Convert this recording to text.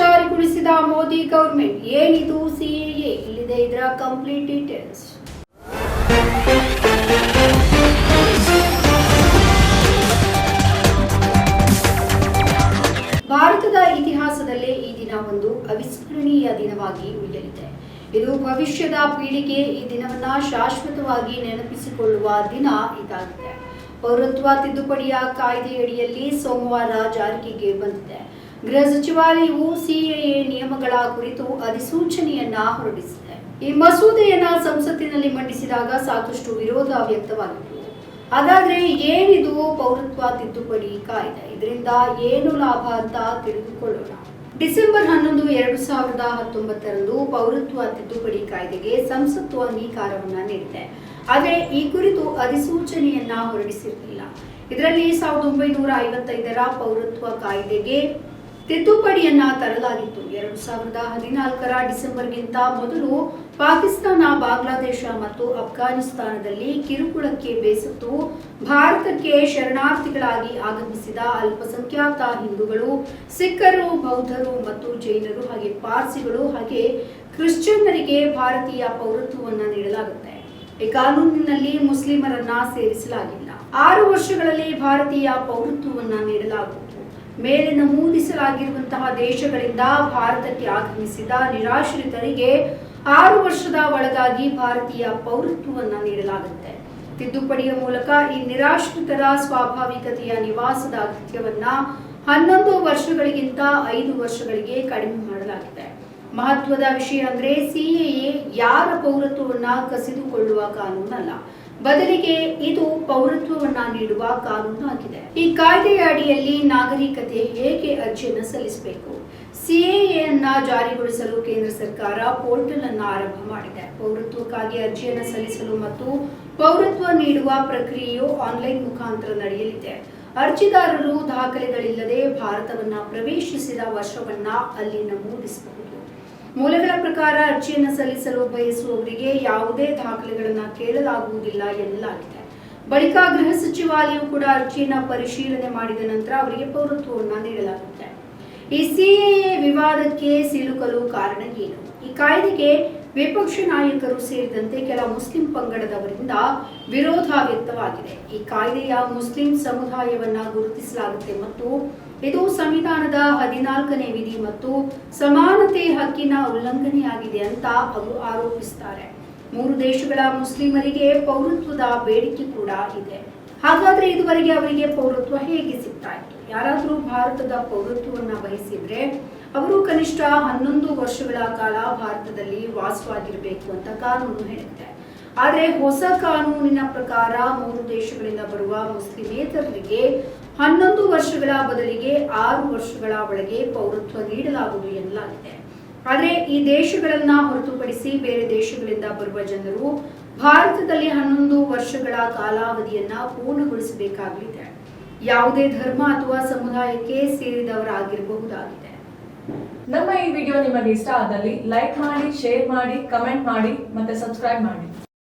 ಜಾರಿಗೊಳಿಸಿದ ಮೋದಿ ಗೌರ್ಮೆಂಟ್. ಏನಿದು ಸಿಎಎ? ಇಲ್ಲಿದೆ ಇದರ ಕಂಪ್ಲೀಟ್ ಡೀಟೇಲ್ಸ್ ಭಾರತದ ಇತಿಹಾಸದಲ್ಲೇ ಈ ದಿನ ಒಂದು ಅವಿಸ್ಮರಣೀಯ ದಿನವಾಗಿ ಉಳಿಯಲಿದೆ. ಇದು ಭವಿಷ್ಯದ ಪೀಳಿಗೆ ಈ ದಿನವನ್ನ ಶಾಶ್ವತವಾಗಿ ನೆನಪಿಸಿಕೊಳ್ಳುವ ದಿನ ಇದಾಗಿದೆ. ಪೌರತ್ವ ತಿದ್ದುಪಡಿಯ ಕಾಯ್ದೆಯಡಿಯಲ್ಲಿ ಸೋಮವಾರ ಜಾರಿಗೆ ಬಂದಿದೆ. ಗೃಹ ಸಚಿವಾಲಯವು ಸಿಎಎ ನಿಯಮಗಳ ಕುರಿತು ಅಧಿಸೂಚನೆಯನ್ನ ಹೊರಡಿಸಿದೆ. ಈ ಮಸೂದೆಯನ್ನ ಸಂಸತ್ತಿನಲ್ಲಿ ಮಂಡಿಸಿದಾಗ ಸಾಕಷ್ಟು ವಿರೋಧ ವ್ಯಕ್ತವಾಗಿತ್ತು. ಅದಾದ್ರೆ ಏನಿದು ಪೌರತ್ವ ತಿದ್ದುಪಡಿ ಕಾಯ್ದೆ? ಇದರಿಂದ ಏನು ಲಾಭ ಅಂತ ತಿಳಿದುಕೊಳ್ಳೋಣ. ಡಿಸೆಂಬರ್ ಹನ್ನೊಂದು, ಎರಡು ಸಾವಿರದ ಹತ್ತೊಂಬತ್ತರಂದು ಪೌರತ್ವ ತಿದ್ದುಪಡಿ ಕಾಯ್ದೆಗೆ ಸಂಸತ್ತು ಅಂಗೀಕಾರವನ್ನ ನೀಡಿದೆ. ಆದರೆ ಈ ಕುರಿತು ಅಧಿಸೂಚನೆಯನ್ನ ಹೊರಡಿಸಿರಲಿಲ್ಲ. ಇದರಲ್ಲಿ ಸಾವಿರದ ಒಂಬೈನೂರ ಐವತ್ತೈದರ ಪೌರತ್ವ ಕಾಯ್ದೆಗೆ ತಿದ್ದುಪಡಿಯನ್ನ ತರಲಾಗಿತ್ತು. ಎರಡು ಸಾವಿರದ ಹದಿನಾಲ್ಕರ ಡಿಸೆಂಬರ್ಗಿಂತ ಮೊದಲು ಪಾಕಿಸ್ತಾನ, ಬಾಂಗ್ಲಾದೇಶ ಮತ್ತು ಅಫ್ಘಾನಿಸ್ತಾನದಲ್ಲಿ ಕಿರುಕುಳಕ್ಕೆ ಬೇಸತ್ತು ಭಾರತಕ್ಕೆ ಶರಣಾರ್ಥಿಗಳಾಗಿ ಆಗಮಿಸಿದ ಅಲ್ಪಸಂಖ್ಯಾತ ಹಿಂದೂಗಳು, ಸಿಖ್ಖರು, ಬೌದ್ಧರು ಮತ್ತು ಜೈನರು ಹಾಗೆ ಪಾರ್ಸಿಗಳು ಹಾಗೆ ಕ್ರಿಶ್ಚಿಯನ್ನರಿಗೆ ಭಾರತೀಯ ಪೌರತ್ವವನ್ನು ನೀಡಲಾಗುತ್ತೆ. ಈ ಕಾನೂನಿನಲ್ಲಿ ಮುಸ್ಲಿಮರನ್ನ ಸೇರಿಸಲಾಗಿಲ್ಲ. ಆರು ವರ್ಷಗಳಲ್ಲಿ ಭಾರತೀಯ ಪೌರತ್ವವನ್ನ ನೀಡಲಾಗುವುದು ಮೇಲೆ ನಮೂದಿಸಲಾಗಿರುವಂತಹ ದೇಶಗಳಿಂದ ಭಾರತಕ್ಕೆ ಆಗಮಿಸಿದ ನಿರಾಶ್ರಿತರಿಗೆ ಆರು ವರ್ಷದ ಒಳಗಾಗಿ ಭಾರತೀಯ ಪೌರತ್ವವನ್ನು ನೀಡಲಾಗುತ್ತೆ. ತಿದ್ದುಪಡಿಯ ಮೂಲಕ ಈ ನಿರಾಶ್ರಿತರ ಸ್ವಾಭಾವಿಕತೆಯ ನಿವಾಸದ ಅಗತ್ಯವನ್ನ ಹನ್ನೊಂದು ವರ್ಷಗಳಿಗಿಂತ ಐದು ವರ್ಷಗಳಿಗೆ ಕಡಿಮೆ ಮಾಡಲಾಗಿದೆ. ಮಹತ್ವದ ವಿಷಯ ಅಂದ್ರೆ ಸಿಎಎ ಯಾರ ಪೌರತ್ವವನ್ನ ಕಸಿದುಕೊಳ್ಳುವ ಕಾನೂನಲ್ಲ. ಬದಲಿಗೆ ಇದು ಪೌರತ್ವವನ್ನ ನೀಡುವ ಕಾನೂನು ಆಗಿದೆ. ಈ ಕಾಯ್ದೆಯ ಅಡಿಯಲ್ಲಿ ನಾಗರಿಕತೆ ಹೇಗೆ ಅರ್ಜಿಯನ್ನು ಸಲ್ಲಿಸಬೇಕು? ಸಿಎಎನ್ನ ಜಾರಿಗೊಳಿಸಲು ಕೇಂದ್ರ ಸರ್ಕಾರ ಪೋರ್ಟಲ್ ಅನ್ನು ಆರಂಭ ಮಾಡಿದೆ. ಪೌರತ್ವಕ್ಕಾಗಿ ಅರ್ಜಿಯನ್ನು ಸಲ್ಲಿಸಲು ಮತ್ತು ಪೌರತ್ವ ನೀಡುವ ಪ್ರಕ್ರಿಯೆಯು ಆನ್ಲೈನ್ ಮುಖಾಂತರ ನಡೆಯಲಿದೆ. ಅರ್ಜಿದಾರರು ದಾಖಲೆಗಳಿಲ್ಲದೆ ಭಾರತವನ್ನ ಪ್ರವೇಶಿಸಿದ ವರ್ಷವನ್ನ ಅಲ್ಲಿ ನಮೂದಿಸಬಹುದು ಮೂಲಗಳ ಪ್ರಕಾರ ಅರ್ಜಿಯನ್ನು ಸಲ್ಲಿಸಲು ಬಯಸುವವರಿಗೆ ಯಾವುದೇ ದಾಖಲೆಗಳನ್ನು ಕೇಳಲಾಗುವುದಿಲ್ಲ ಎನ್ನಲಾಗಿದೆ. ಬಳಿಕ ಗೃಹ ಸಚಿವಾಲಯವು ಕೂಡ ಅರ್ಜಿಯನ್ನು ಪರಿಶೀಲನೆ ಮಾಡಿದ ನಂತರ ಅವರಿಗೆ ಪೌರತ್ವವನ್ನು ನೀಡಲಾಗುತ್ತೆ. ಈ ಸಿಎಎ ವಿವಾದಕ್ಕೆ ಸಿಲುಕಲು ಕಾರಣ ಏನು? ಈ ಕಾಯ್ದೆಗೆ ವಿಪಕ್ಷ ನಾಯಕರು ಸೇರಿದಂತೆ ಕೆಲ ಮುಸ್ಲಿಂ ಪಂಗಡದವರಿಂದ ವಿರೋಧ ವ್ಯಕ್ತವಾಗಿದೆ. ಈ ಕಾಯ್ದೆಯ ಮುಸ್ಲಿಂ ಸಮುದಾಯವನ್ನ ಗುರುತಿಸಲಾಗುತ್ತೆ ಮತ್ತು ಇದು ಸಂವಿಧಾನದ ಹದಿನಾಲ್ಕನೇ ವಿಧಿ ಮತ್ತು ಸಮಾನತೆ ಹಕ್ಕಿನ ಉಲ್ಲಂಘನೆಯಾಗಿದೆ ಅಂತ ಅವರು ಆರೋಪಿಸುತ್ತಾರೆ ಮೂರು ದೇಶಗಳ ಮುಸ್ಲಿಮರಿಗೆ ಪೌರತ್ವದ ಬೇಡಿಕೆ ಕೂಡ ಇದೆ. ಹಾಗಾದ್ರೆ ಇದುವರೆಗೆ ಅವರಿಗೆ ಪೌರತ್ವ ಹೇಗೆ ಸಿಗ್ತಾ ಇತ್ತು ಯಾರಾದರೂ ಭಾರತದ ಪೌರತ್ವವನ್ನ ಬಯಸಿದ್ರೆ ಅವರು ಕನಿಷ್ಠ ಹನ್ನೊಂದು ವರ್ಷಗಳ ಕಾಲ ಭಾರತದಲ್ಲಿ ವಾಸವಾಗಿರಬೇಕು ಅಂತ ಕಾನೂನು ಹೇಳುತ್ತೆ. ಆದರೆ ಹೊಸ ಕಾನೂನಿನ ಪ್ರಕಾರ ಮೂರು ದೇಶಗಳಿಂದ ಬರುವ ಮುಸ್ಲಿಮೇತರರಿಗೆ ಹನ್ನೊಂದು ವರ್ಷಗಳ ಬದಲಿಗೆ ಆರು ವರ್ಷಗಳ ಒಳಗೆ ಪೌರತ್ವ ನೀಡಲಾಗುವುದು ಎನ್ನಲಾಗಿದೆ. ಆದರೆ ಈ ದೇಶಗಳನ್ನ ಹೊರತುಪಡಿಸಿ ಬೇರೆ ದೇಶಗಳಿಂದ ಬರುವ ಜನರು ಭಾರತದಲ್ಲಿ ಹನ್ನೊಂದು ವರ್ಷಗಳ ಕಾಲಾವಧಿಯನ್ನ ಪೂರ್ಣಗೊಳಿಸಬೇಕಾಗಲಿದೆ. ಯಾವುದೇ ಧರ್ಮ ಅಥವಾ ಸಮುದಾಯಕ್ಕೆ ಸೇರಿದವರಾಗಿರಬಹುದಾಗಿದೆ. ನಮ್ಮ ಈ ವಿಡಿಯೋ ನಿಮಗೆ ಇಷ್ಟ ಆದಲ್ಲಿ ಲೈಕ್ ಮಾಡಿ, ಶೇರ್ ಮಾಡಿ, ಕಮೆಂಟ್ ಮಾಡಿ ಮತ್ತೆ ಸಬ್ಸ್ಕ್ರೈಬ್ ಮಾಡಿ.